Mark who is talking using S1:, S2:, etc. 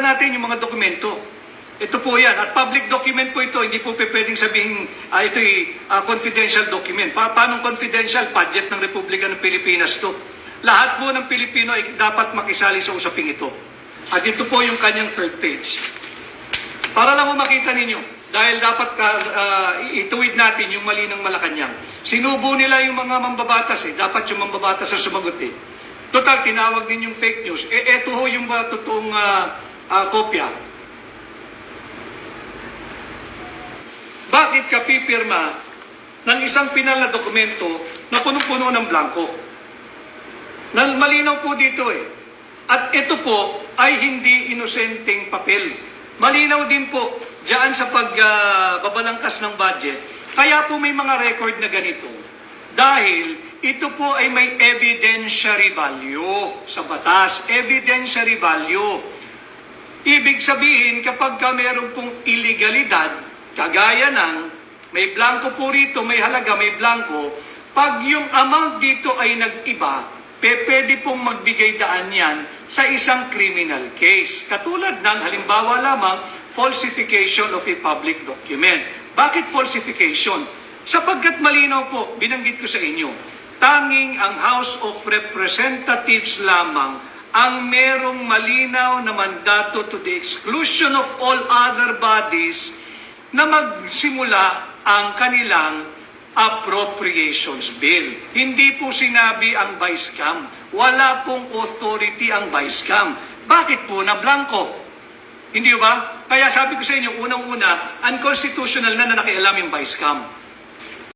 S1: Natin yung mga dokumento. Ito po yan. At public document po ito. Hindi po pwedeng sabihin ah, ito'y ah, confidential document. Pa paano confidential? Budget ng Republika ng Pilipinas to. Lahat po ng Pilipino ay dapat makisali sa usaping ito. At ito po yung kanyang third page. Para lang mo makita ninyo, dahil dapat ah, ituwid natin yung mali ng Malacanang. Sinubo nila yung mga mambabatas eh. Dapat yung mambabatas ang sumagot eh. Total, tinawag din yung fake news. Eh, eto ho yung uh, totoong ah, ah, kopya. Bakit ka pipirma ng isang pinal na dokumento na punong-puno ng blanco? Malinaw po dito eh. At ito po ay hindi inosenteng papel. Malinaw din po diyan sa pagbabalangkas ng budget. Kaya po may mga record na ganito. Dahil ito po ay may evidentiary value sa batas. Evidentiary value. Ibig sabihin, kapag ka meron pong illegalidad, kagaya ng may blanco po rito, may halaga, may blanco, pag yung amount dito ay nag-iba, pe, pwede pong magbigay daan yan sa isang criminal case. Katulad ng halimbawa lamang, falsification of a public document. Bakit falsification? Sapagkat malinaw po, binanggit ko sa inyo, tanging ang House of Representatives lamang ang merong malinaw na mandato to the exclusion of all other bodies na magsimula ang kanilang appropriations bill. Hindi po sinabi ang vice cam. Wala pong authority ang vice cam. Bakit po na blanco? Hindi ba? Kaya sabi ko sa inyo, unang-una, unconstitutional na na nakialam yung vice cam.